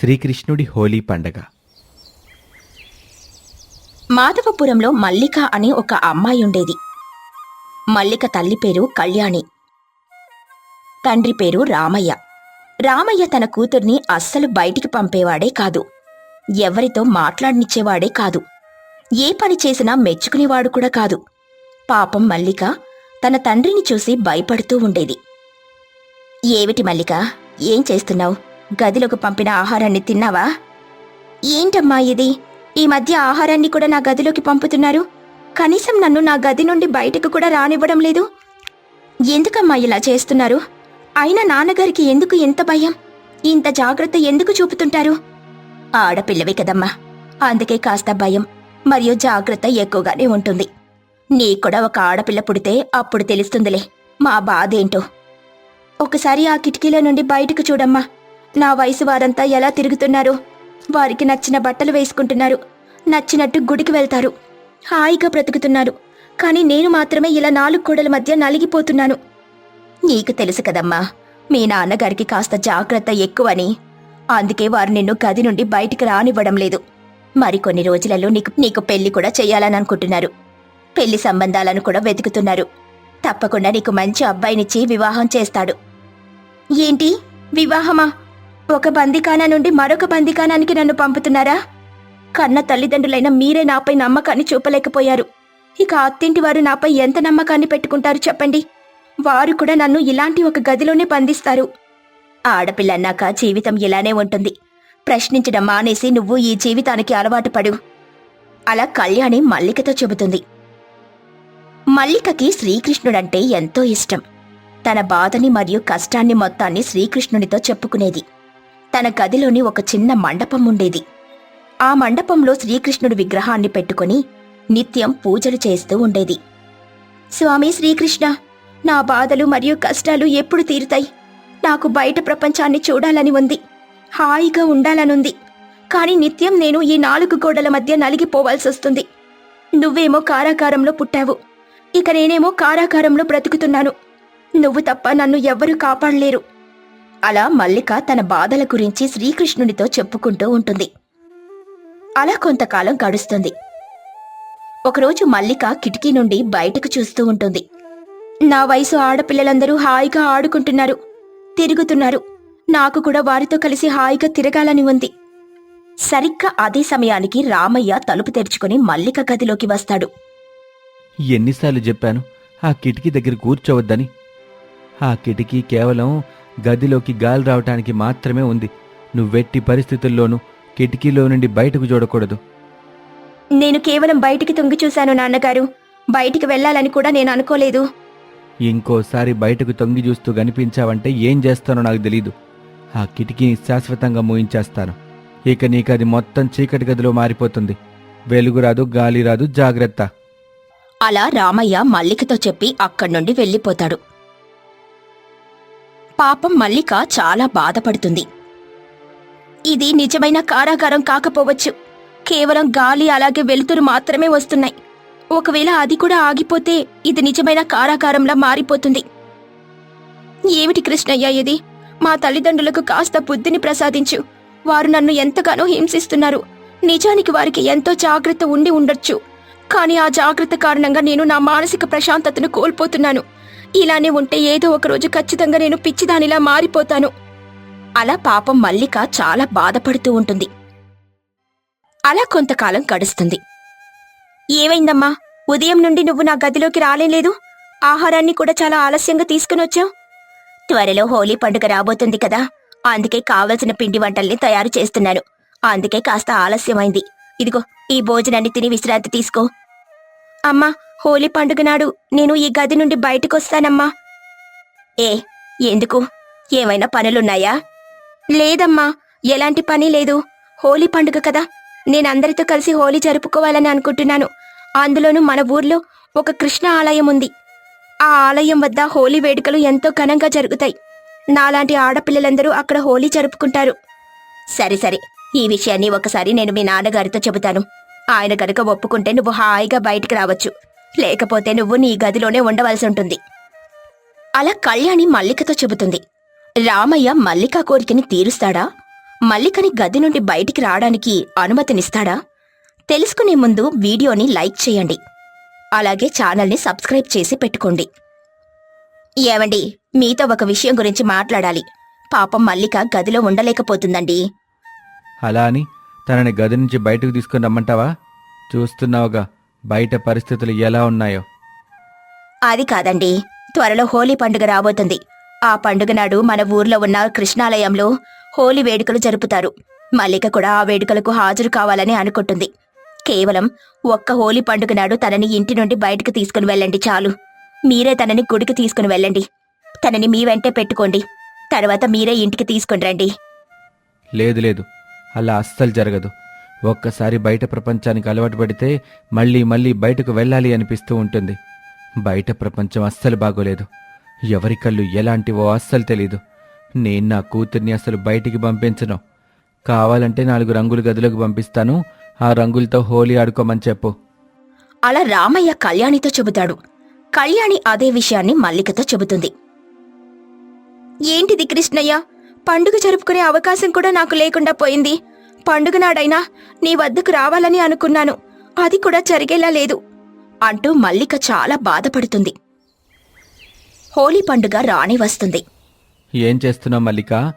శ్రీకృష్ణుడి హోలీ పండగ. మాధవపురంలో మల్లిక అనే ఒక అమ్మాయి ఉండేది. మల్లిక తల్లి పేరు కళ్యాణి. తండ్రి పేరు రామయ్య. రామయ్య తన కూతుర్ని అస్సలు బయటికి పంపేవాడే కాదు. ఎవరితో మాట్లాడనిచ్చేవాడే కాదు. ఏ పని చేసినా మెచ్చుకునేవాడు కూడా కాదు. పాపం మల్లిక తన తండ్రిని చూసి భయపడుతూ ఉండేది. ఏమిటి మల్లిక? ఏం చేస్తున్నావు? గదిలోకి పంపిన ఆహారాన్ని తిన్నావా? ఏంటమ్మా ఇది? ఈ మధ్య ఆహారాన్ని కూడా నా గదిలోకి పంపుతున్నారు. కనీసం నన్ను నా గది నుండి బయటకు కూడా రానివ్వడం లేదు. ఎందుకమ్మా ఇలా చేస్తున్నారు? అయినా నాన్నగారికి ఎందుకు ఇంత భయం? ఇంత జాగ్రత్త ఎందుకు చూపుతుంటారు? ఆడపిల్లవే కదమ్మా. అందుకే కాస్త భయం మరియు జాగ్రత్త ఎక్కువగానే ఉంటుంది. నీ కూడా ఒక ఆడపిల్ల పుడితే అప్పుడు తెలుస్తుందిలే. మా బాధేంటో? ఒకసారి ఆ కిటికీలో నుండి బయటకు చూడమ్మా. నా వయసు వారంతా ఎలా తిరుగుతున్నారో. వారికి నచ్చిన బట్టలు వేసుకుంటున్నారు. నచ్చినట్టు గుడికి వెళ్తారు. హాయిగా బ్రతుకుతున్నారు. కానీ నేను మాత్రమే ఇలా నాలుగు గోడల మధ్య నలిగిపోతున్నాను. నీకు తెలుసు కదమ్మా మీ నాన్నగారికి కాస్త జాగ్రత్త ఎక్కువని. అందుకే వారు నిన్ను గది నుండి బయటికి రానివ్వడం లేదు. మరికొన్ని రోజులలో నీకు నీకు పెళ్ళి కూడా చేయాలని అనుకుంటున్నారు పెళ్ళి సంబంధాలను కూడా వెతుకుతున్నారు. తప్పకుండా నీకు మంచి అబ్బాయినిచ్చి వివాహం చేస్తాడు. ఏంటి? వివాహమా? ఒక బందికానా నుండి మరొక బందికానానికి నన్ను పంపుతున్నారా? కన్న తల్లిదండ్రులైన మీరే నాపై నమ్మకాన్ని చూపలేకపోయారు. ఇక అత్తింటి వారు నాపై ఎంత నమ్మకాన్ని పెట్టుకుంటారు చెప్పండి? వారు కూడా నన్ను ఇలాంటి ఒక గదిలోనే బంధిస్తారు. ఆడపిల్లన్నాక జీవితం ఇలానే ఉంటుంది. ప్రశ్నించడం మానేసి నువ్వు ఈ జీవితానికి అలవాటు పడు. అలా కళ్యాణి మల్లికతో చెబుతుంది. మల్లికకి శ్రీకృష్ణుడంటే ఎంతో ఇష్టం. తన బాధని మరియు కష్టాన్ని మొత్తాన్ని శ్రీకృష్ణునితో చెప్పుకునేది. తన గదిలోని ఒక చిన్న మండపం ఉండేది. ఆ మండపంలో శ్రీకృష్ణుడి విగ్రహాన్ని పెట్టుకుని నిత్యం పూజలు చేస్తూ ఉండేది. స్వామి శ్రీకృష్ణ నా బాధలు మరియు కష్టాలు ఎప్పుడు తీరుతాయి? నాకు బయట ప్రపంచాన్ని చూడాలని ఉంది. హాయిగా ఉండాలనుంది. కానీ నిత్యం నేను ఈ నాలుగు గోడల మధ్య నలిగిపోవాల్సి వస్తుంది. నువ్వేమో కారాగారంలో పుట్టావు. ఇక నేనేమో కారాగారంలో బ్రతుకుతున్నాను. నువ్వు తప్ప నన్ను ఎవ్వరూ కాపాడలేరు. అలా మల్లిక తన బాధల గురించి శ్రీకృష్ణునితో చెప్పుకుంటూ ఉంటుంది. అలా కొంతకాలం గడుస్తుంది. ఒకరోజు మల్లిక కిటికీ నుండి బయటకు చూస్తూ ఉంటుంది. నా వయసు ఆడపిల్లలందరూ హాయిగా ఆడుకుంటున్నారు. తిరుగుతున్నారు. నాకు కూడా వారితో కలిసి హాయిగా తిరగాలని ఉంది. సరిగ్గా అదే సమయానికి రామయ్య తలుపు తెరుచుకుని మల్లిక గదిలోకి వస్తాడు. ఎన్నిసార్లు చెప్పాను ఆ కిటికీ దగ్గర కూర్చోవద్దని. ఆ కిటికీ కేవలం గదిలోకి గాలి రావటానికి మాత్రమే ఉంది. నువ్వెట్టి పరిస్థితుల్లోనూ కిటికీలో నుండి బయటకు చూడకూడదు. నేను కేవలం బయటికి తొంగి చూశాను నాన్నగారు. బయటికి వెళ్ళాలని కూడా నేను అనుకోలేదు. ఇంకోసారి బయటకు తొంగి చూస్తూ కనిపించావంటే ఏం చేస్తానో నాకు తెలీదు. ఆ కిటికీని శాశ్వతంగా మూయించేస్తాను. ఇక నీకు అది మొత్తం చీకటి గదిలో మారిపోతుంది. వెలుగు రాదు గాలి రాదు జాగ్రత్త. అలా రామయ్య మల్లికతో చెప్పి అక్కడి నుండి వెళ్ళిపోతాడు. పాపం మల్లిక చాలా బాధపడుతుంది. ఇది నిజమైన కారాగారం కాకపోవచ్చు. కేవలం గాలి అలాగే వెలుతురు మాత్రమే వస్తున్నాయి. ఒకవేళ అది కూడా ఆగిపోతే ఇది నిజమైన కారాగారంలా మారిపోతుంది. ఏమిటి కృష్ణయ్య ఇది? మా తల్లిదండ్రులకు కాస్త బుద్ధిని ప్రసాదించు. వారు నన్ను ఎంతగానో హింసిస్తున్నారు. నిజానికి వారికి ఎంతో జాగ్రత్త ఉండి ఉండొచ్చు. కానీ ఆ జాగ్రత్త కారణంగా నేను నా మానసిక ప్రశాంతతను కోల్పోతున్నాను. ఇలానే ఉంటే ఏదో ఒక రోజు ఖచ్చితంగా నేను పిచ్చిదానిలా మారిపోతాను. అలా పాపం మల్లిక చాలా బాధపడుతూ ఉంటుంది. అలా కొంతకాలం గడుస్తుంది. ఏమైందమ్మా? ఉదయం నుండి నువ్వు నా గదిలోకి రాలేలేదు ఆహారాన్ని కూడా చాలా ఆలస్యంగా తీసుకుని వచ్చావు? త్వరలో హోలీ పండుగ రాబోతుంది కదా. అందుకే కావలసిన పిండి వంటల్ని తయారు చేస్తున్నాను. అందుకే కాస్త ఆలస్యమైంది. ఇదిగో ఈ భోజనాన్ని తిని విశ్రాంతి తీసుకో. అమ్మా హోలీ పండుగ నాడు నేను ఈ గది నుండి బయటకొస్తానమ్మా. ఏ ఎందుకు? ఏమైనా పనులున్నాయా? లేదమ్మా ఎలాంటి పని లేదు. హోలీ పండుగ కదా. నేనందరితో కలిసి హోలీ జరుపుకోవాలని అనుకుంటున్నాను. అందులోనూ మన ఊర్లో ఒక కృష్ణ ఆలయం ఉంది. ఆ ఆలయం వద్ద హోలీ వేడుకలు ఎంతో ఘనంగా జరుగుతాయి. నాలాంటి ఆడపిల్లలందరూ అక్కడ హోలీ జరుపుకుంటారు. సరే సరే. ఈ విషయాన్ని ఒకసారి నేను మీ నాన్నగారితో చెబుతాను. ఆయన గనుక ఒప్పుకుంటే నువ్వు హాయిగా బయటికి రావచ్చు. లేకపోతే నువ్వు నీ గదిలోనే ఉండవలసి ఉంటుంది. అలా కళ్యాణి మల్లికతో చెబుతుంది. రామయ్య మల్లిక కోరికని తీరుస్తాడా? మల్లికని గది నుండి బయటికి రావడానికి అనుమతినిస్తాడా? తెలుసుకునే ముందు వీడియోని లైక్ చేయండి. అలాగే ఛానల్ని సబ్స్క్రైబ్ చేసి పెట్టుకోండి. ఏమండి మీతో ఒక విషయం గురించి మాట్లాడాలి. పాపం మల్లిక గదిలో ఉండలేకపోతుందండి. అలా అని తనని గది నుంచి బయటకు తీసుకుని రమ్మంటావా? చూస్తున్నావుగా. బయట పరిస్థితులు ఎలా ఉన్నాయో? అది కాదండి. త్వరలో హోలీ పండుగ రాబోతుంది. ఆ పండుగ నాడు మన ఊర్లో ఉన్న కృష్ణాలయంలో హోలీ వేడుకలు జరుపుతారు. మల్లిక కూడా ఆ వేడుకలకు హాజరు కావాలని అనుకుంటుంది. కేవలం ఒక్క హోలీ పండుగ నాడు తనని ఇంటి నుండి బయటకు తీసుకుని వెళ్ళండి చాలు. మీరే తనని గుడికి తీసుకుని వెళ్ళండి. తనని మీ వెంటే పెట్టుకోండి. తర్వాత మీరే ఇంటికి తీసుకుని రండి. లేదు లేదు. అలా అస్సలు జరగదు. ఒక్కసారి బయట ప్రపంచానికి అలవాటు పడితే మళ్ళీ మళ్ళీ బయటకు వెళ్ళాలి అనిపిస్తూ ఉంటుంది. బయట ప్రపంచం అస్సలు బాగోలేదు. ఎవరి కళ్ళు ఎలాంటివో అస్సలు తెలీదు. నేను నా కూతుర్ని అసలు బయటికి పంపించను. కావాలంటే నాలుగు రంగుల గదిలోకి పంపిస్తాను. ఆ రంగులతో హోలీ ఆడుకోమని చెప్పు. అలా రామయ్య కళ్యాణితో చెబుతాడు. కళ్యాణి అదే విషయాన్ని మల్లికతో చెబుతుంది. ఏంటిది కృష్ణయ్య? పండుగ జరుపుకునే అవకాశం కూడా నాకు లేకుండా పోయింది. పండుగ నాడైనా నీ వద్దకు రావాలని అనుకున్నాను. అది కూడా జరిగేలా లేదు అంటూ మల్లిక చాలా బాధపడుతుంది. హోలీ పండుగ రాని వస్తుంది. ఏం చేస్తున్నావు మల్లిక?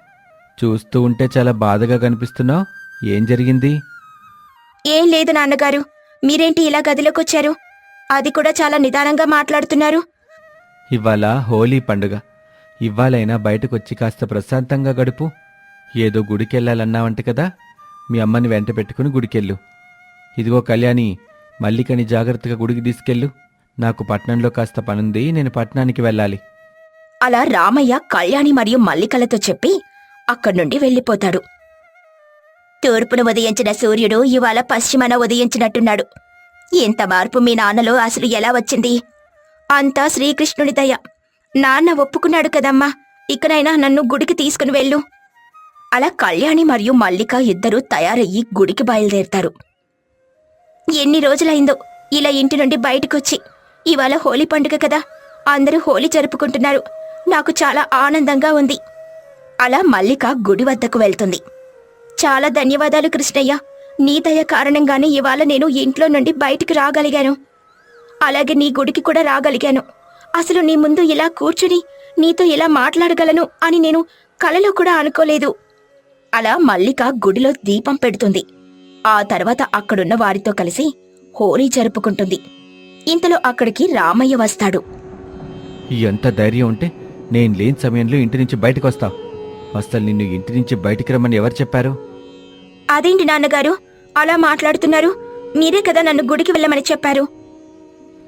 చూస్తూ ఉంటే చాలా బాధగా కనిపిస్తున్నావు. ఏం జరిగింది? ఏం లేదు నాన్నగారు. మీరేంటి ఇలా గదిలోకొచ్చారు అది కూడా చాలా నిదానంగా మాట్లాడుతున్నారు. ఇవాళ హోలీ పండుగ. ఇవాళైనా బయటకొచ్చి కాస్త ప్రశాంతంగా గడుపు. ఏదో గుడికెళ్ళాలన్నావంట కదా. మీ అమ్మని వెంట పెట్టుకుని గుడికెళ్ళు. ఇదిగో కళ్యాణి మల్లికని జాగ్రత్తగా గుడికి తీసుకెళ్ళు. నాకు పట్నంలో కాస్త పనుంది నేను పట్నానికి వెళ్ళాలి. అలా రామయ్య కళ్యాణి మరియు మల్లికలతో చెప్పి అక్కడి నుండి వెళ్ళిపోతాడు. తూర్పున ఉదయించిన సూర్యుడు ఇవాళ పశ్చిమన ఉదయించినట్టున్నాడు. ఇంత మార్పు మీ నాన్నలో అసలు ఎలా వచ్చింది? అంతా శ్రీకృష్ణుని దయ. నాన్న ఒప్పుకున్నాడు కదమ్మా. ఇకనైనా నన్ను గుడికి తీసుకుని వెళ్ళు. అలా కళ్యాణి మరియు మల్లిక ఇద్దరూ తయారయ్యి గుడికి బయలుదేరతారు. ఎన్ని రోజులైందో ఇలా ఇంటి నుండి బయటకొచ్చి ఇవాళ హోలీ పండుగ కదా అందరూ హోలీ జరుపుకుంటున్నారు నాకు చాలా ఆనందంగా ఉంది. అలా మల్లిక గుడి వద్దకు వెళ్తుంది. చాలా ధన్యవాదాలు కృష్ణయ్య నీ దయ కారణంగానే ఇవాళ నేను ఇంట్లో నుండి బయటికి రాగలిగాను. అలాగే నీ గుడికి కూడా రాగలిగాను. అసలు నీ ముందు ఇలా కూర్చుని నీతో ఇలా మాట్లాడగలను అని నేను కలలో కూడా అనుకోలేదు. అలా మల్లిక గుడిలో దీపం పెడుతుంది. ఆ తర్వాత అక్కడున్న వారితో కలిసి హోలీ జరుపుకుంటుంది. ఇంతలో అక్కడికి రామయ్య వస్తాడు. ఎంత ధైర్యం ఉంటే నేను లేని సమయంలో ఇంటి నుంచి బయటకు వస్తావు అసలు నిన్ను ఇంటి నుంచి బయటికి రమ్మని ఎవరు చెప్పారు? అదేంటి నాన్నగారు? అలా మాట్లాడుతున్నారు. మీరే కదా నన్ను గుడికి వెళ్ళమని చెప్పారు.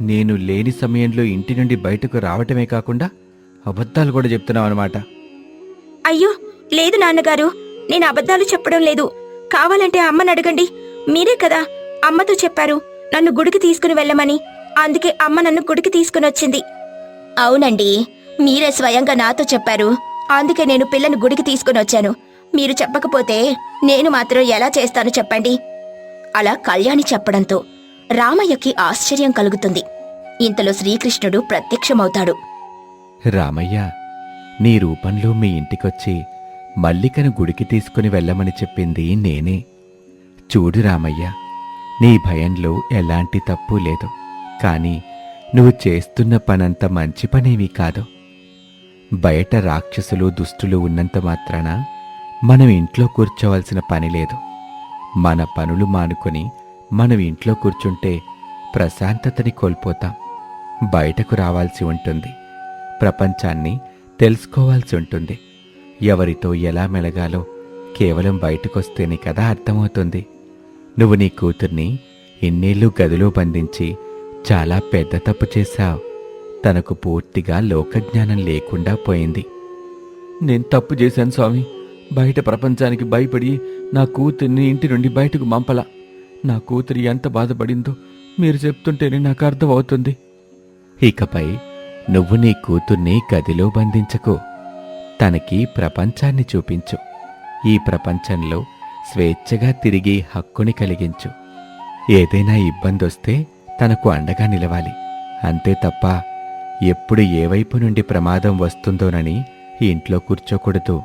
నేను లేని సమయంలో ఇంటి నుండి బయటకు రావటమే కాకుండా అబద్ధాలు కూడా చెప్తున్నావు అనమాట అయ్యో లేదు నాన్నగారు. నేను అబద్ధాలు చెప్పడం లేదు. కావాలంటే అమ్మని అడగండి. మీరే కదా అమ్మతో చెప్పారు. నన్ను గుడికి తీసుకుని వెళ్ళమని. అందుకే అమ్మ నన్ను గుడికి తీసుకుని వచ్చింది. అవునండి. మీరే స్వయంగా నాతో చెప్పారు. అందుకే నేను పిల్లని గుడికి తీసుకుని వచ్చాను. మీరు చెప్పకపోతే నేను మాత్రం ఎలా చేస్తాను చెప్పండి. అలా కళ్యాణి చెప్పడంతో రామయ్యకి ఆశ్చర్యం కలుగుతుంది. ఇంతలో శ్రీకృష్ణుడు ప్రత్యక్షమవుతాడు. రామయ్య నీ రూపంలో మీ ఇంటికొచ్చి మల్లికను గుడికి తీసుకుని వెళ్ళమని చెప్పింది నేనే. చూడు రామయ్య నీ భయంలో ఎలాంటి తప్పు లేదు. కానీ నువ్వు చేస్తున్న పనంత మంచి పనేమీ కాదు. బయట రాక్షసులు దుష్టులు ఉన్నంత మాత్రాన మనం ఇంట్లో కూర్చోవలసిన పని లేదు. మన పనులు మానుకొని మనం ఇంట్లో కూర్చుంటే ప్రశాంతతని కోల్పోతాం. బయటకు రావాల్సి ఉంటుంది. ప్రపంచాన్ని తెలుసుకోవాల్సి ఉంటుంది. ఎవరితో ఎలా మెలగాలో కేవలం బయటకొస్తేనే కదా అర్థమవుతుంది. నువ్వు నీ కూతుర్ని ఇన్నేళ్ళు గదిలో బంధించి చాలా పెద్ద తప్పు చేశావు. తనకు పూర్తిగా లోకజ్ఞానం లేకుండా పోయింది. నేను తప్పు చేశాను స్వామి. బయట ప్రపంచానికి భయపడి నా కూతుర్ని ఇంటి నుండి బయటకు మంపల నా కూతురు ఎంత బాధపడిందో మీరు చెప్తుంటేనే నాకు అర్థమవుతుంది. ఇకపై నువ్వు నీ కూతుర్ని గదిలో బంధించకు. తనకి ప్రపంచాన్ని చూపించు. ఈ ప్రపంచంలో స్వేచ్ఛగా తిరిగి హక్కుని కలిగించు. ఏదైనా ఇబ్బందొస్తే తనకు అండగా నిలవాలి. అంతే తప్ప ఎప్పుడు ఏ వైపు నుండి ప్రమాదం వస్తుందోనని ఇంట్లో కూర్చోకూడదు.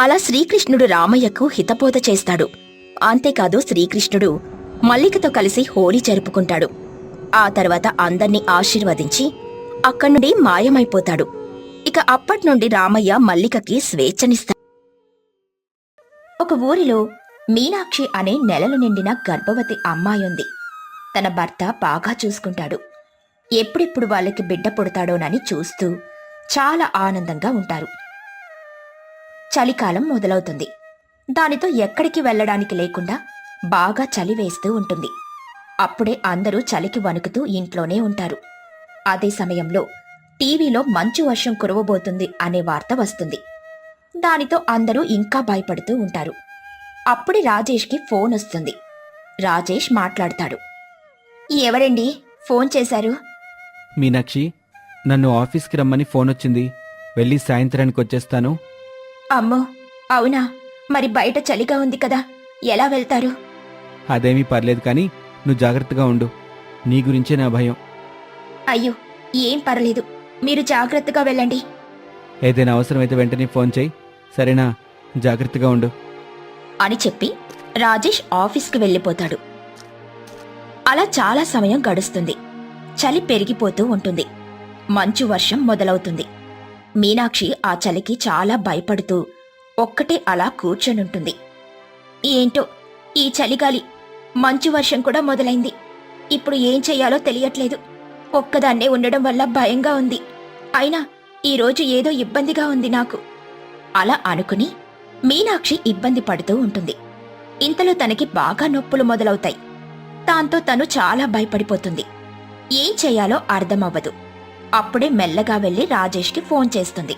అలా శ్రీకృష్ణుడు రామయ్యకు హితబోధ చేస్తాడు. అంతేకాదు శ్రీకృష్ణుడు మల్లికతో కలిసి హోలీ జరుపుకుంటాడు. ఆ తర్వాత అందర్నీ ఆశీర్వదించి అక్కడి నుండి మాయమైపోతాడు. ఇక అప్పటి నుండి రామయ్య మల్లికకి స్వేచ్ఛనిస్తాడు ఒక ఊరిలో మీనాక్షి అనే నెలలు నిండిన గర్భవతి అమ్మాయి ఉంది తన భర్త బాగా చూసుకుంటాడు. ఎప్పుడెప్పుడు వాళ్ళకి బిడ్డ పుడతాడోనని చూస్తూ చాలా ఆనందంగా ఉంటారు. చలికాలం మొదలవుతుంది. దానితో ఎక్కడికి వెళ్ళడానికి లేకుండా బాగా చలి వేస్తూ ఉంటుంది. అప్పుడే అందరూ చలికి వణుకుతూ ఇంట్లోనే ఉంటారు. అదే సమయంలో టీవీలో మంచు వర్షం కురవబోతుంది అనే వార్త వస్తుంది. దానితో అందరూ ఇంకా భయపడుతూ ఉంటారు. అప్పుడే రాజేష్కి ఫోన్ వస్తుంది. రాజేష్ మాట్లాడతాడు. ఎవరండి? ఫోన్ చేశారు? మీనాక్షి నన్ను ఆఫీస్కి రమ్మని ఫోన్ వచ్చింది. వెళ్ళి సాయంత్రానికి వచ్చేస్తాను. అమ్మో అవునా? మరి బయట చలిగా ఉంది కదా. ఎలా వెళ్తారు? అదేమీ పర్లేదు కానీ నువ్వు జాగ్రత్తగా ఉండు. నీ గురించే నా భయం. అయ్యో ఏం పర్లేదు. మీరు జాగ్రత్తగా వెళ్ళండి. ఏదైనా అవసరమైతే వెంటనే ఫోన్ చేయి. సరేనా? జాగ్రత్తగా ఉండు. అని చెప్పి రాజేష్ ఆఫీస్కి వెళ్ళిపోతాడు. అలా చాలా సమయం గడుస్తుంది. చలి పెరిగిపోతూ ఉంటుంది. మంచు వర్షం మొదలవుతుంది. మీనాక్షి ఆ చలికి చాలా భయపడుతూ ఒక్కటే అలా కూర్చొనుంటుంది. ఏంటో ఈ చలిగాలి. మంచు వర్షం కూడా మొదలైంది. ఇప్పుడు ఏం చెయ్యాలో తెలియట్లేదు. ఒక్కదాన్నే ఉండడం వల్ల భయంగా ఉంది. అయినా ఈరోజు ఏదో ఇబ్బందిగా ఉంది నాకు. అలా అనుకుని మీనాక్షి ఇబ్బంది పడుతూ ఉంటుంది. ఇంతలో తనకి బాగా నొప్పులు మొదలవుతాయి. దాంతో తను చాలా భయపడిపోతుంది. ఏం చేయాలో అర్థమవ్వదు. అప్పుడే మెల్లగా వెళ్ళి రాజేష్కి ఫోన్ చేస్తుంది.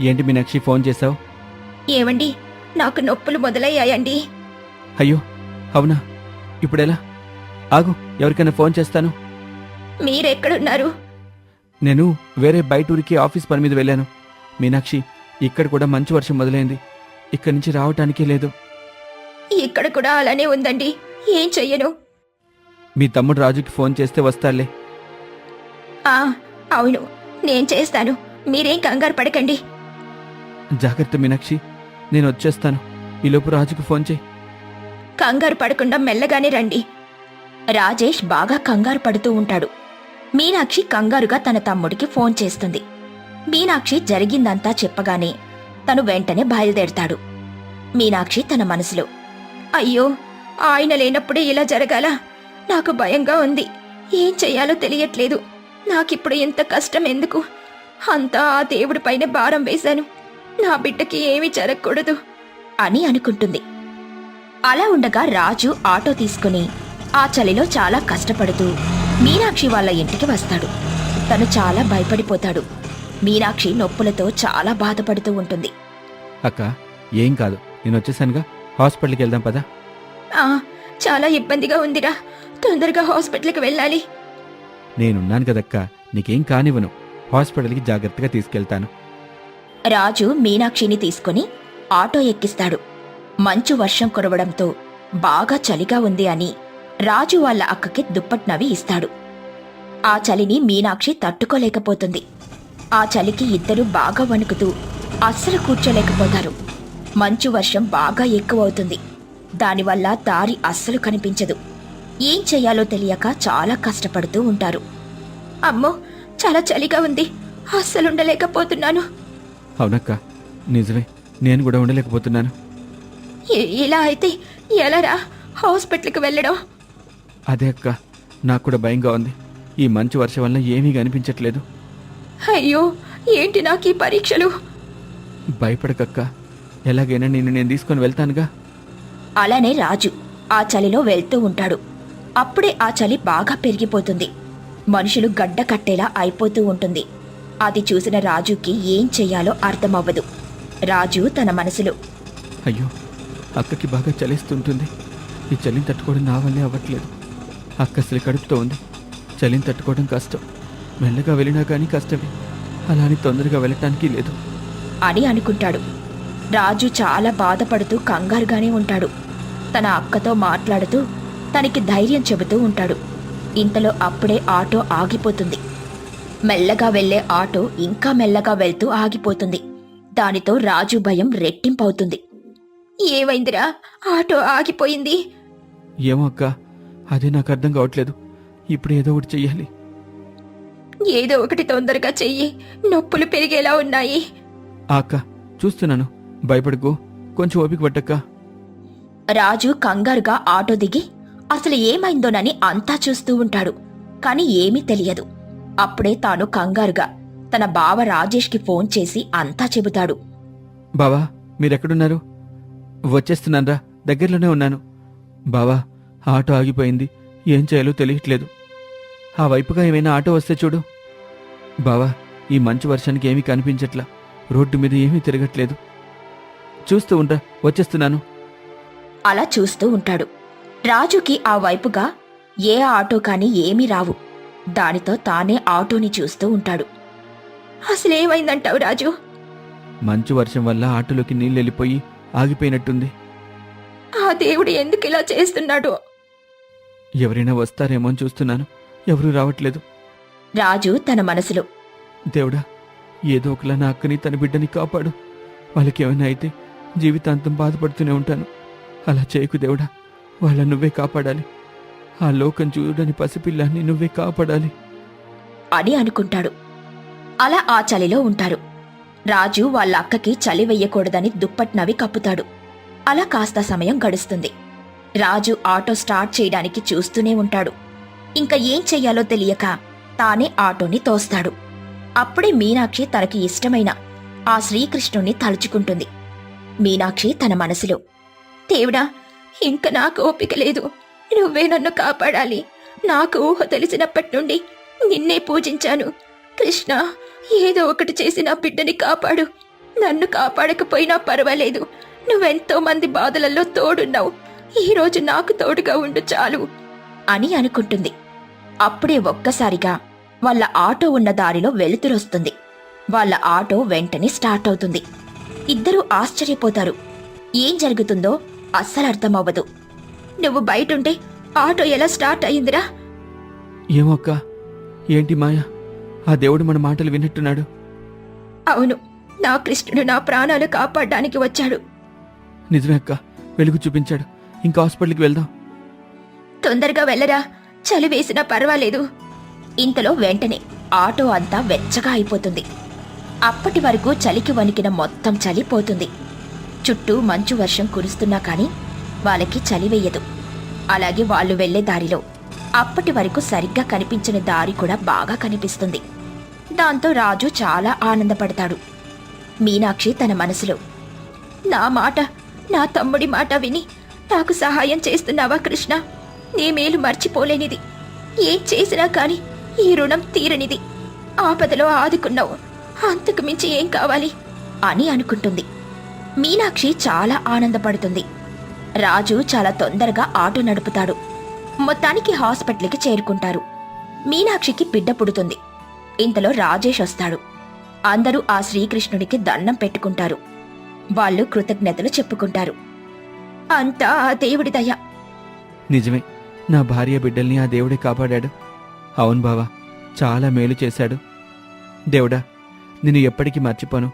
ఏంటి మీనాక్షి ఫోన్ చేసావు ఏవండి? నాకు నొప్పులు మొదలయ్యాయండి. అయ్యో అవునా? ఇప్పుడెలా? ఆగు ఎవరికైనా ఫోన్ చేస్తాను. మీరెక్కడున్నారు? నేను వేరే బయట ఊరికి ఆఫీస్ పని మీద వెళ్ళాను. మీనాక్షి ఇక్కడ కూడా మంచు వర్షం మొదలైంది. ఇక్కడి నుంచి రావటానికే లేదు. ఇక్కడ కూడా అలానే ఉందండి. ఏం చెయ్యను? మీ తమ్ముడు రాజుకి ఫోన్ చేస్తే వస్తాలే ఆ అవును. నేను చేస్తాను. మీరేం కంగారు పడకండి. జాగ్రత్త మీనాక్షి నేను వచ్చేస్తాను. ఈలోపు రాజుకి ఫోన్ చేయి. కంగారు పడకుండా మెల్లగానే రండి. రాజేష్ బాగా కంగారు పడుతూ ఉంటాడు. మీనాక్షి కంగారుగా తన తమ్ముడికి ఫోన్ చేస్తుంది. మీనాక్షి జరిగిందంతా చెప్పగానే తను వెంటనే బయలుదేరతాడు. మీనాక్షి తన మనసులో అయ్యో ఆయన లేనప్పుడే ఇలా జరగాల? నాకు భయంగా ఉంది. ఏం చెయ్యాలో తెలియట్లేదు. నాకిప్పుడు ఇంత కష్టం ఎందుకు? అంతా ఆ దేవుడిపైనే భారం వేశాను. నా బిడ్డకి ఏమీ జరగకూడదు అని అనుకుంటుంది. అలా ఉండగా రాజు ఆటో తీసుకుని ఆ చలిలో చాలా కష్టపడుతూ మీనాక్షి వాళ్ళ ఇంటికి వస్తాడు. తను చాలా భయపడిపోతాడు. మీనాక్షి నొప్పులతో చాలా బాధపడుతూ ఉంటుంది. అక్క ఏం కాదు. నేను వచ్చేసానుగా. హాస్పిటల్కి వెళ్దాం పదా. ఆ చాలా ఇబ్బందిగా ఉందిరా. తొందరగా హాస్పిటల్కి వెళ్ళాలి. నేనున్నాను కదక్క. నీకేం కానివ్వను. హాస్పిటల్కి జాగ్రత్తగా తీసుకెళ్తాను. రాజు మీనాక్షిని తీసుకుని ఆటో ఎక్కిస్తాడు. మంచు వర్షం కురవడంతో బాగా చలిగా ఉంది అని రాజు వాళ్ళ అక్కకి దుప్పట్నవి ఇస్తాడు. ఆ చలిని మీనాక్షి తట్టుకోలేకపోతుంది. ఆ చలికి ఇద్దరు బాగా వణుకుతూ అస్సలు కూర్చోలేకపోతారు. మంచు వర్షం బాగా ఎక్కువవుతుంది. దానివల్ల దారి అస్సలు కనిపించదు. ఏం చెయ్యాలో తెలియక చాలా కష్టపడుతూ ఉంటారు. అమ్మో చాలా చలిగా ఉంది. అస్సలుండలేకపోతున్నాను అవునక్క నిజమే. నేను కూడా ఉండలేకపోతున్నాను. ఇలా అయితే ఎలారా హాస్పిటల్కి వెళ్ళడం. అదే అక్క నాకు కూడా భయంగా ఉంది. ఈ మంచు వర్షం వల్ల ఏమీ కనిపించట్లేదు. అయ్యో ఏంటి నాకు ఈ పరీక్షలు? భయపడకక్క ఎలాగైనా నిన్ను నేను తీసుకొని వెళ్తానుగా? అలానే రాజు ఆ చలిలో వెళ్తూ ఉంటాడు. అప్పుడే ఆ చలి బాగా పెరిగిపోతుంది. మనుషులు గడ్డ కట్టేలా అయిపోతూ ఉంటుంది. అది చూసిన రాజుకి ఏం చెయ్యాలో అర్థమవ్వదు. రాజు తన మనసులో అయ్యో అక్కకి బాగా చలిస్తుంటుంది. ఈ చలిని తట్టుకోవడం నా వల్లే అవ్వట్లేదు. అక్క అసలు కడుపుతో ఉంది చలిని తట్టుకోవడం కష్టం. మెల్లగా వెళ్ళినా కానీ కష్టమే. అలా అని తొందరగా వెళ్ళటానికి లేదు. అని అనుకుంటాడు. రాజు చాలా బాధపడుతూ కంగారుగానే ఉంటాడు. తన అక్కతో మాట్లాడుతూ తనకి ధైర్యం చెబుతూ ఉంటాడు. ఇంతలో అప్పుడే ఆటో ఆగిపోతుంది. మెల్లగా వెళ్ళే ఆటో ఇంకా మెల్లగా వెళ్తూ ఆగిపోతుంది. దానితో రాజు భయం రెట్టింపవుతుంది. ఏమైందిరా? ఆటో ఆగిపోయింది. ఏమో అక్క అదే నాకు అర్థం కావట్లేదు. ఇప్పుడు ఏదో ఒకటి చెయ్యాలి. ఏదో ఒకటి తొందరగా చెయ్యి. నొప్పులు పెరిగేలా ఉన్నాయి. ఆ అక్క చూస్తున్నాను. భయపడకు. కొంచెం ఓపిక పట్టక్క. రాజు కంగారుగా ఆటో దిగి అసలు ఏమైందోనని అంతా చూస్తూ ఉంటాడు. కాని ఏమీ తెలియదు. అప్పుడే తాను కంగారుగా తన బావ రాజేష్కి ఫోన్ చేసి అంతా చెబుతాడు. బావా మీరెక్కడున్నారు? వచ్చేస్తున్నానరా. దగ్గరలోనే ఉన్నాను. బావా ఆటో ఆగిపోయింది. ఏం చేయాలో తెలియట్లేదు. ఆ వైపుగా ఏమైనా ఆటో వస్తే చూడు. బావా ఈ మంచు వర్షానికి ఏమీ కనిపించట్లా. రోడ్డు మీద ఏమీ తిరగట్లేదు. చూస్తూ ఉంటా వచ్చేస్తున్నాను. అలా చూస్తూ ఉంటాడు. రాజుకి ఆ వైపుగా ఏ ఆటో కాని ఏమీ రావు. దానితో తానే ఆటోని చూస్తూ ఉంటాడు. అసలేమైందంటావు రాజు? మంచు వర్షం వల్ల ఆటోలోకి నీళ్ళు వెళ్ళిపోయి ఆగిపోయినట్టుంది. ఆ దేవుడు ఎందుకు ఇలా చేస్తున్నాడు? ఎవరైనా వస్తారేమో అని చూస్తున్నాను. ఎవరూ రావట్లేదు. రాజు తన మనసులో దేవుడా ఏదో ఒకలా నా అక్కని తన బిడ్డని కాపాడు. వాళ్ళకి ఏమైనా అయితే జీవితాంతం బాధపడుతూనే ఉంటాను. అలా చేయకు దేవుడా వాళ్ళ నువ్వే కాపాడాలి. ఆ లోకం చూడని పసిపిల్లాన్ని నువ్వే కాపాడాలి. అని అనుకుంటాడు. అలా ఆ చలిలో ఉంటారు. రాజు వాళ్ళ అక్కకి చలి వెయ్యకూడదని దుప్పట్నవి కప్పుతాడు. అలా కాస్త సమయం గడుస్తుంది. రాజు ఆటో స్టార్ట్ చేయడానికి చూస్తూనే ఉంటాడు. ఇంకా ఏం చెయ్యాలో తెలియక తానే ఆటోని తోస్తాడు. అప్పుడే మీనాక్షి తనకి ఇష్టమైన ఆ శ్రీకృష్ణుణ్ణి తలుచుకుంటుంది. మీనాక్షి తన మనసులో దేవుడా ఇంక నాకు ఓపిక లేదు. నువ్వే నన్ను కాపాడాలి. నాకు ఊహ తెలిసినప్పటి నుండి నిన్నే పూజించాను. కృష్ణ ఏదో ఒకటి చేసి నా బిడ్డని కాపాడు. నన్ను కాపాడకపోయినా పర్వాలేదు. నువ్వెంతో మంది బాధలలో తోడున్నావు. ఈ రోజు నాకు తోడుగా ఉండు చాలు అని అనుకుంటుంది. అప్పుడే ఒక్కసారిగా వాళ్ళ ఆటో ఉన్న దారిలో వెలుతురొస్తుంది వాళ్ళ ఆటో వెంటనే స్టార్ట్ అవుతుంది. ఇద్దరూ ఆశ్చర్యపోతారు. ఏం జరుగుతుందో అస్సలు అర్థమవ్వదు. నువ్వు బయటుంటే ఆటో ఎలా స్టార్ట్ అయిందిరా? ఏమో అక్క ఏంటి మాయ? ఆ దేవుడు మన మాటలు విన్నట్టున్నాడు. అవును నా కృష్ణుడు నా ప్రాణాలు కాపాడడానికి వచ్చాడు. నిజమే అక్క వెలుగు చూపించాడు. ఇంకా హాస్పిటల్కి వెళ్దాం. తొందరగా వెళ్ళరా. చలి వేసినా పర్వాలేదు. ఇంతలో వెంటనే ఆటో అంతా వెచ్చగా అయిపోతుంది. అప్పటి వరకు చలికి వణికిన మొత్తం చలిపోతుంది చుట్టూ మంచు వర్షం కురుస్తున్నా కానీ వాళ్ళకి చలి వెయ్యదు అలాగే వాళ్ళు వెళ్ళే దారిలో అప్పటి వరకు సరిగ్గా కనిపించిన దారి కూడా బాగా కనిపిస్తుంది. దాంతో రాజు చాలా ఆనందపడతాడు. మీనాక్షి తన మనసులో నా మాట నా తమ్ముడి మాట విని నాకు సహాయం చేస్తున్నావా కృష్ణ? నీ మేలు మర్చిపోలేనిది. ఏం చేసినా కాని ఈ రుణం తీరనిది. ఆపదలో ఆదుకున్నావు. అంతకు మించి ఏం కావాలి? అని అనుకుంటుంది. మీనాక్షి చాలా ఆనందపడుతుంది. రాజు చాలా తొందరగా ఆటో నడుపుతాడు. మొత్తానికి హాస్పిటల్కి చేరుకుంటారు. మీనాక్షికి బిడ్డ పుడుతుంది. ఇంతలో రాజేష్ వస్తాడు. అందరూ ఆ శ్రీకృష్ణుడికి దండం పెట్టుకుంటారు. వాళ్ళు కృతజ్ఞతలు చెప్పుకుంటారు. అంతా ఆ దేవుడి దయ. నిజమే నా భార్య బిడ్డల్ని ఆ దేవుడే కాపాడాడు. అవును బావా చాలా మేలు చేశాడు. దేవుడా నిన్ను ఎప్పటికీ మర్చిపోను.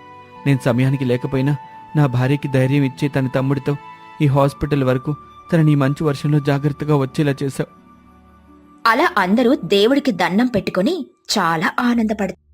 నేను సమయానికి లేకపోయినా నా భార్యకి ధైర్యం ఇచ్చి తన తమ్ముడితో ఈ హాస్పిటల్ వరకు తనని మంచు వర్షంలో జాగ్రత్తగా వచ్చేలా చేశావు. అలా అందరూ దేవుడికి దండం పెట్టుకుని చాలా ఆనందపడతారు.